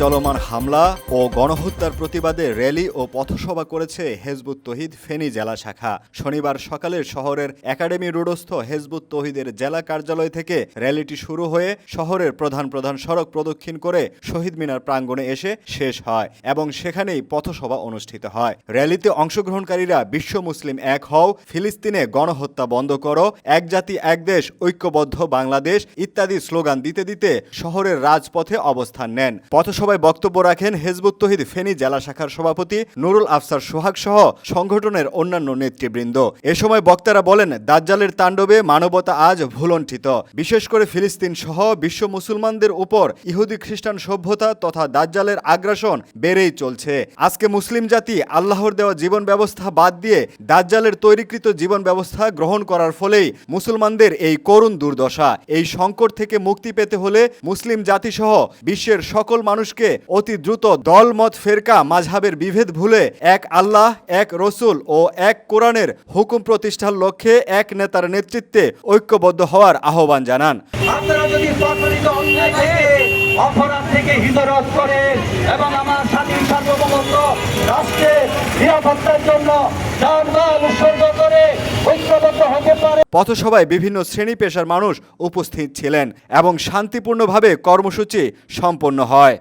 চলমান হামলা ও গণহত্যার প্রতিবাদে র্যালি ও পথসভা করেছে হেজবুত তহিদ ফেনী জেলা শাখা। শনিবার সকালে শহরের একাডেমি রোডস্থ হেজবুত তহিদের জেলা কার্যালয় থেকে র্যালিটি শুরু হয়ে শহরের প্রধান প্রধান সড়ক প্রদক্ষিণ করে শহীদ মিনার প্রাঙ্গণে এসে শেষ হয় এবং সেখানেই পথসভা অনুষ্ঠিত হয়। র্যালিতে অংশগ্রহণকারীরা বিশ্ব মুসলিম এক হও, ফিলিস্তিনে গণহত্যা বন্ধ করো, এক জাতি, এক দেশ, ঐক্যবদ্ধ বাংলাদেশ ইত্যাদি স্লোগান দিতে দিতে শহরের রাজপথে অবস্থান নেন। পথসভায় বক্তব্য রাখেন হেজবুত তহিদ ফেনী জেলা শাখার সভাপতি নুরুল আফসার সোহাগ সহ সংগঠনের অন্যান্য নেতৃবৃন্দ। এ সময় বক্তারা বলেন, দাজ্জালের তাণ্ডবে মানবতা আজ ভুলণ্ঠিত। বিশেষ করে ফিলিস্তিন সহ বিশ্ব মুসলমানদের উপর ইহুদি খ্রিস্টান সভ্যতা তথা দাজ্জালের আগ্রাসন বেড়েই চলছে। আজকে মুসলিম জাতি আল্লাহর দেওয়া জীবন ব্যবস্থা বাদ দিয়ে দাজ্জালের তৈরিকৃত জীবন ব্যবস্থা গ্রহণ করার ফলেই মুসলমানদের এই করুণ দুর্দশা। এই সংকট থেকে মুক্তি পেতে হলে মুসলিম জাতিসহ বিশ্বের সকল মানুষকে অতি দ্রুত দলমত ফেরকা মাঝহাবের বিভেদ ভুলে এক আল্লাহ এক রসুল ও এক কোরআনের হুকুম প্রতিষ্ঠার লক্ষ্যে এক নেতার নেতৃত্বে ঐক্যবদ্ধ হওয়ার আহ্বান জানান। আপনারা যদি প্রচলিত অন্যায় থেকে অপরাধ থেকে হিতরোধ করেন এবং আমার স্বাধীন সার্বভৌমত্ব রাষ্ট্রের নিরাপত্তার জন্য যানবাহন উৎসর্গ করে ঐক্যবদ্ধ হতে পারে। পথসভায় বিভিন্ন শ্রেণি পেশার মানুষ উপস্থিত ছিলেন এবং শান্তিপূর্ণভাবে কর্মসূচি সম্পন্ন হয়।